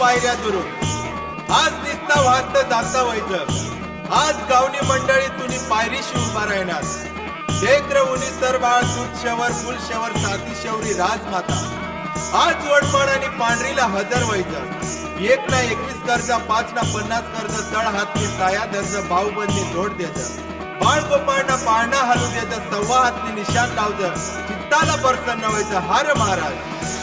पायऱ्या दुरून. आज दिसता वाहत जाता व्हायचं आज गावनी मंडळी तुम्ही पायरीशी उभा राहणार. देक्र उनी सरबाळ दूध शवर फुल शवर साती शौरी राजमाता. आज वडपण आणि पांढरीला हजर व्हायचं एक ना एकवीस कर्ज पाच ना पन्नास कर्ज तळ हातनी साया दर्ज भाऊबंदी जोड द्यायचं बाळ गोपाळना पाळणा हलू द्यायचं सव्वा हातनी निशाण लावचं चित्ताला प्रसन्न व्हायचं हार महाराज.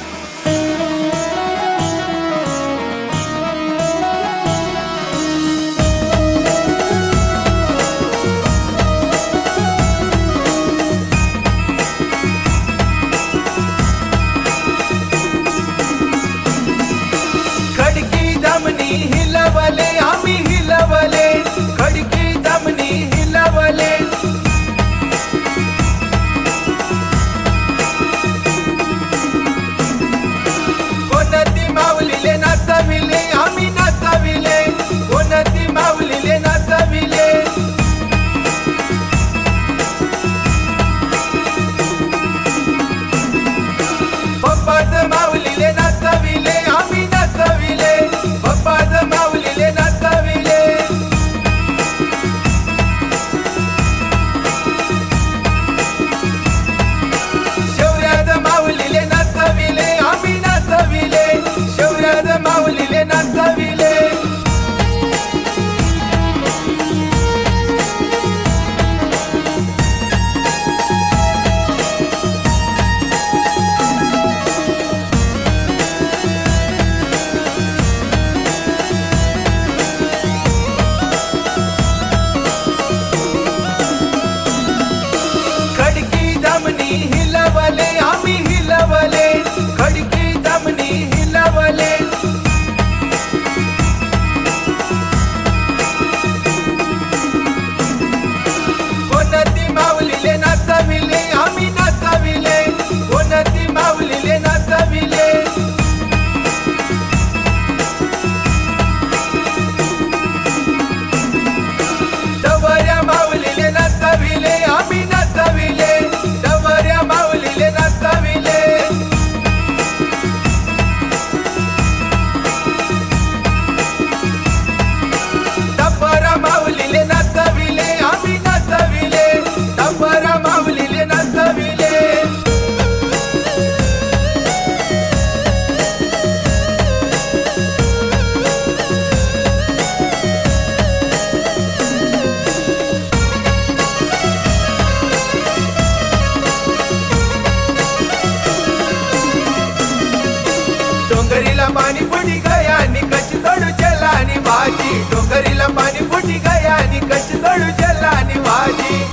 डोंगरीला पाणी फुटी गया आणि कशी चढू चला आणि भाजी डोंगरीला पाणी फुटी गया आणि कशी चढू चला आणि भाजी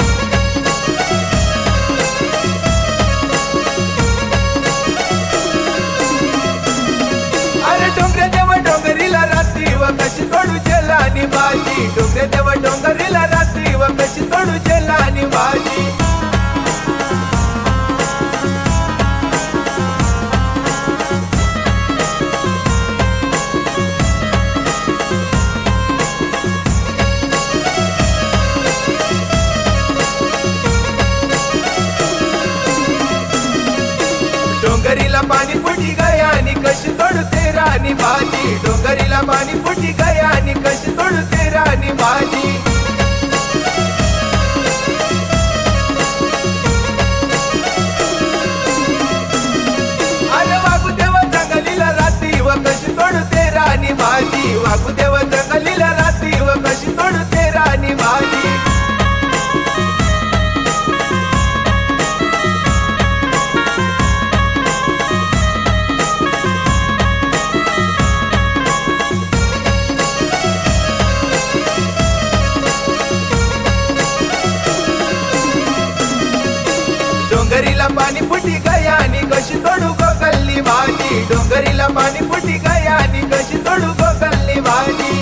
डोंगरीला पाणी फुटी गया आणि कशी तोडू राणी भाजी डोंगरीला पाणी फुटी गया आणि कशी तोडू राणी भाजी गोकल्ली भाजी डोंगरीला पाणी फुटी गया आणि कशी तोडू गोकल्ली भाजी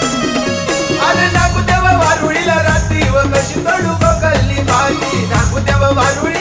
अरे नागू देवा वारुळीला रात्री व कशी तोडू गोकल्ली भाजी नागू देवा वारुळी